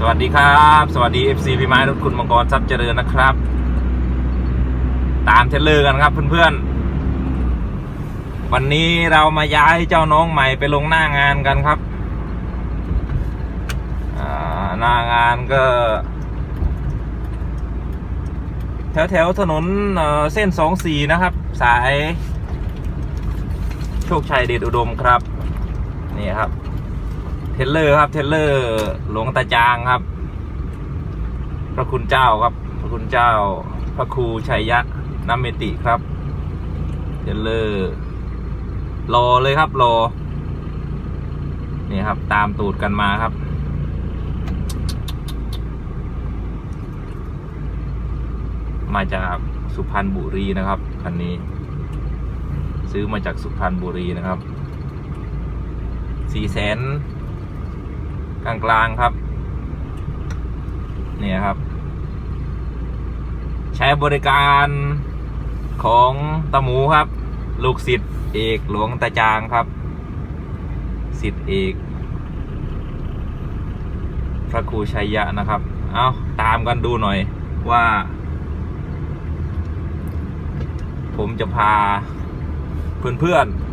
สวัสดีครับ สวัสดี FC พี่ไม้รถคุณมังกรทรัพย์เจริญนะครับ ตามเทรลเลอร์กันครับเพื่อนๆ วันนี้เรามาย้ายเจ้าน้องใหม่ไปลงหน้างานกันครับหน้างานก็ แถวแถวๆถนนเเส้นสองสีนะครับ สาย โชคชัยเดชอุดมครับ นี่ครับ ทลเลอร์ครับเทลเลอร์หลวงตาจางครับ พระคุณเจ้าครับ พระคุณเจ้า พระครูชัยยะนัมเมติครับเทลเลอร์รอเลยครับรอนี่ครับตามตูดกันมาครับ มาจากสุพรรณบุรีนะครับคันนี้ ซื้อมาจากสุพรรณบุรีนะครับสี่แสน กลางกลางๆครับ เนี่ยครับ ใช้บริการของตาหมูครับ ลูกศิษย์เอกหลวงตาจางครับศิษย์เอก พระครูชัยยะนะครับ เอาตามกันดูหน่อยว่า ผมจะพาเพื่อนๆ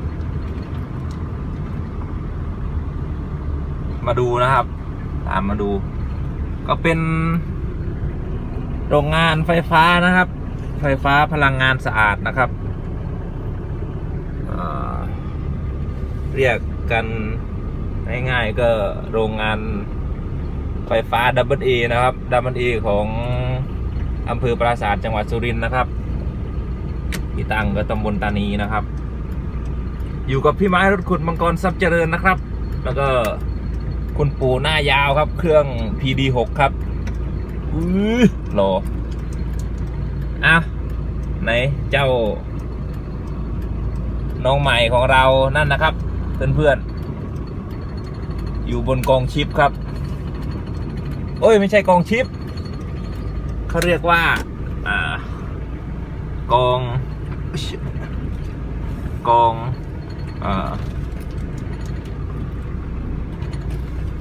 มาดูนะครับ ตามมาดู ก็เป็นโรงงานไฟฟ้านะครับ ไฟฟ้าพลังงานสะอาดนะครับ เรียกกันง่ายๆก็โรงงานไฟฟ้าดับเบิลเอนะครับดับเบิลเอของอำเภอปราสาทจังหวัดสุรินทร์นะครับที่ตั้งก็ตำบลตานีนะครับ อยู่กับพี่ไม้รถขุดมังกรทรัพย์เจริญนะครับ แล้วก็ คุณปู่หน้ายาวครับ เครื่อง PD6 ครับอื้อโหลอะไหนเจ้า น้องใหม่ของเรานั่นนะครับ เพื่อนๆ อยู่บนกองชิปครับโอ้ย ไม่ใช่กองชิป เขาเรียกว่า อ่า กอง กอง อ่อ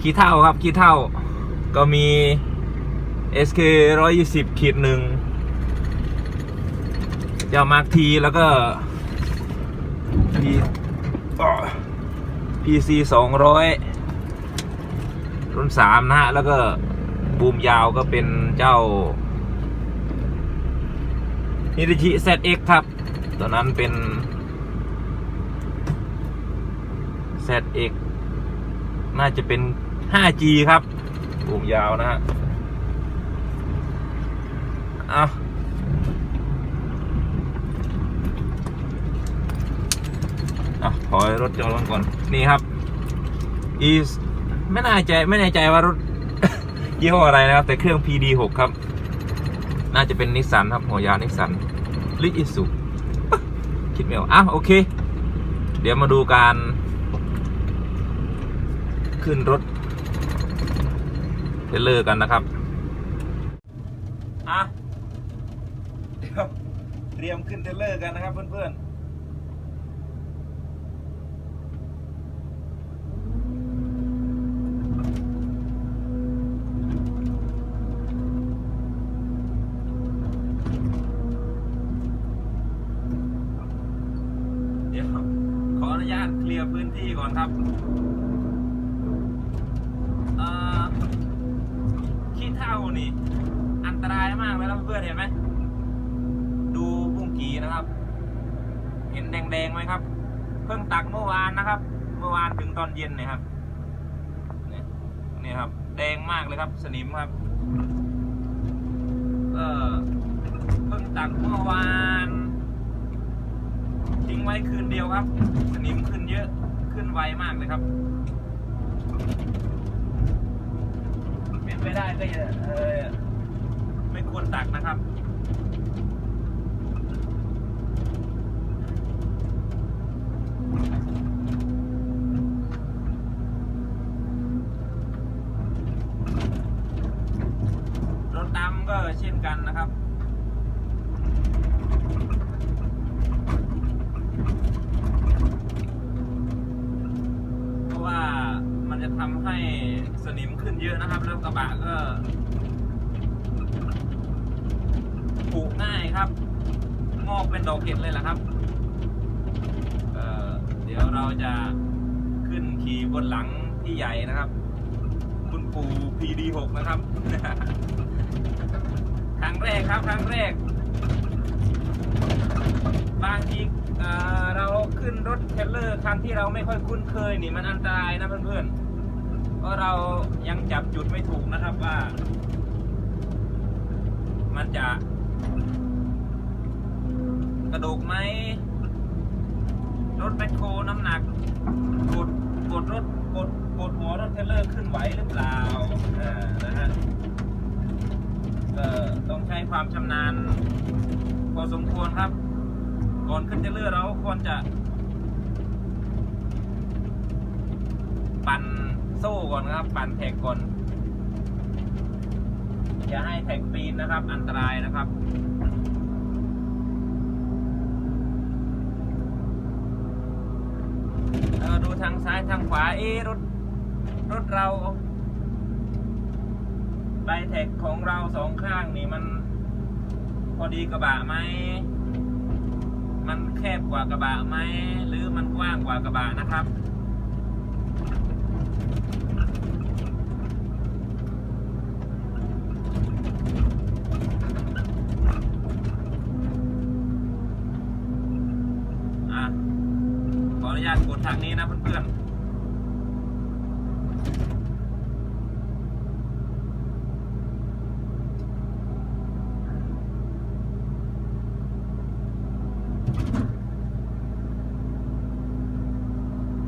ขี้เท่าครับขี้เท่า ก็มี SK 120ขีดหนึ่งเจ้ามาร์กทีแล้วก็ P PC 200 รุ่นสามนะฮะ แล้วก็บูมยาวก็เป็นเจ้าฮิริชิ ZX ครับ ตัวนั้นเป็น ZX น่าจะเป็น 5G ครับบูมยาวนะฮะเอาอะขอให้รถจอดลงก่อน นี่ครับ อีไม่น่าใจไม่แน่ใจว่ารถยี่ห้ออะไรนะครับ แต่เครื่อง PD6 ครับ น่าจะเป็นนิสสันครับ หัวยาวนิสสันลิอิสุคิดไม่ออกอะโอเค เดี๋ยวมาดูการ ขึ้นรถ ทรลเลอร์กันนะครับอะเดี๋ยวเตรียมขึ้นเทรลเลอร์กันนะครับ เพื่อนๆเดี๋ยวขออนุญาตเคลียร์พื้นที่ก่อนครับ เพื่อนๆเห็นไหมดูบุ้งกีนะครับ เห็นแดงๆไหมครับ เพิ่งตักเมื่อวานนะครับ เมื่อวานถึงตอนเย็นนี่ยครับนี่นี่ครับ แดงมากเลยครับ สนิมครับเออเพิ่งตักเมื่อวานทิ้งไว้คืนเดียวครับ สนิมขึ้นเยอะขึ้นไวมากเลยครับเป็นไปได้ก็อย่าเออ ไม่ควรตักนะครับ รถดำก็เช่นกันนะครับเพราะว่ามันจะทำให้สนิมขึ้นเยอะนะครับ แล้วกระบะก็ ผุง่ายครับ งอกเป็นดอกเห็ดเลยล่ะครับเเดี๋ยวเราจะขึ้นขี่บนหลังที่ใหญ่นะครับ คุณปู่ PD6 นะครับ ครั้งแรกครับ ครั้งแรก บางทีเเราขึ้นรถเทรลเลอร์คันที่เราไม่ค่อยคุ้นเคยนี่มันอันตรายนะเพื่อนๆ เพราะเรายังจับจุดไม่ถูกนะครับว่า มันจะ กระดูกไหมรถแมคโครน้ำหนักกดกดรถกดกดหัวรถเทเลอร์ขึ้นไหวหรือเปล่าเออนะฮะก็ต้องใช้ความชำนาญพอสมควรครับ ก่อนขึ้นเทเลอร์เราควรจะ ปั่นโซ่ก่อนครับ ปั่นแท็กก่อน อย่าให้แท็กปีนนะครับ อันตรายนะครับดูทางซ้ายทางขวาเอ๊รถรถเราใบแท็กของเราสองข้างนี่มัน พอดีกระบะไหม มันแคบกว่ากระบะไหม หรือมันกว้างกว่ากระบะนะครับ ออนุญาตกดทางนี้นะเพื่อนๆ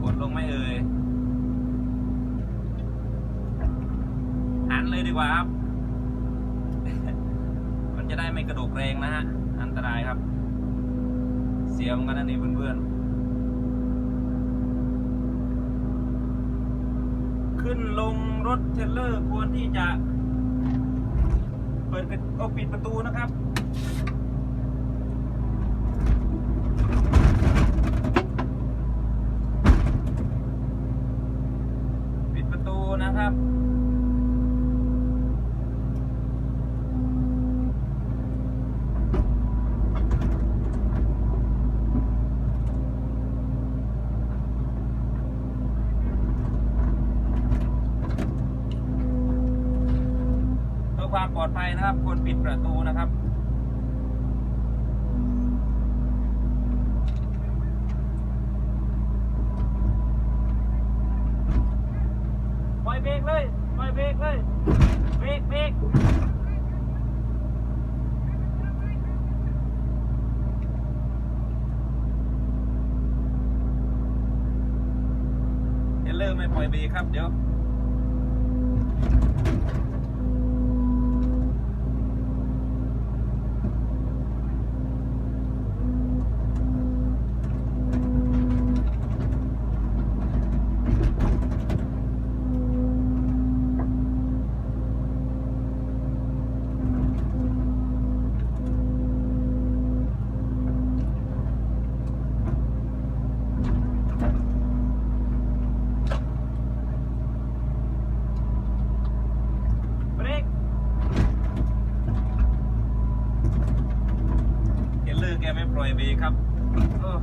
กดลงไม่เอ่ยหันเลยดีกว่าครับ มันจะได้ไม่กระดกแรงนะฮะ อันตรายครับ เสียเหมกันนะนี่เพื่อนๆ ขึ้นลงรถเทรลเลอร์ควรที่จะ เปิดโอปิดประตูนะครับ ปิดประตูนะครับ เพื่อความปลอดภัย นะครับควรปิดประตูนะครับปล่อยเบรกเลยปล่อยเบรกเลยเบรกเบรกเทรลเลอร์ไม่ปล่อยเบรกครับเดี๋ยว อกแกไม่ปล่อยเบรกครับเออ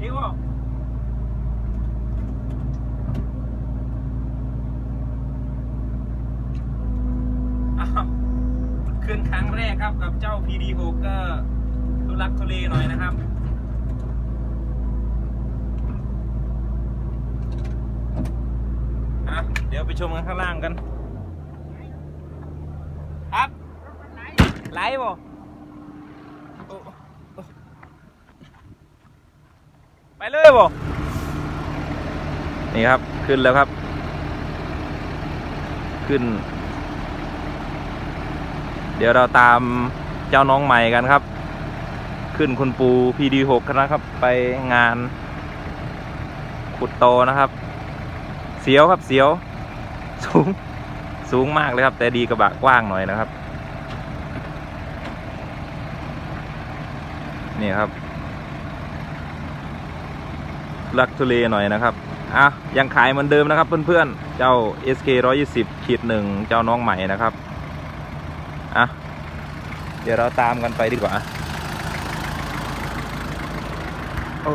อีกวะอ้าวขึ้นครั้งแรกครับกับเจ้า PD6 ก็ทุลักทุเลหน่อยนะครับ อะ เดี๋ยวไปชมกันข้างล่างกัน ครับไหลบ่โอ้โอ้ไปเลยบ่นี่ครับ ขึ้นแล้วครับ ขึ้น เดี๋ยวเราตามเจ้าน้องใหม่กันครับ ขึ้นคุณปู PD6 กันนะครับ ไปงานขุดโตนะครับ เสียวครับเสียว สูง สูงมากเลยครับ แต่ดีกระบะกว้างหน่อยนะครับ นี่ครับ ลักทุเลหน่อยนะครับอะยังขายเหมือนเดิมนะครับเพื่อนๆ เจ้า SK 120ขีดหนึ่งเจ้าน้องใหม่นะครับอะเดี๋ยวเราตามกันไปดีกว่า โอ้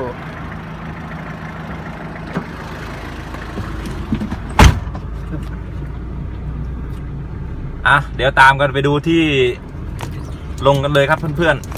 อะเดี๋ยวตามกันไปดูที่ลงกันเลยครับเพื่อนๆ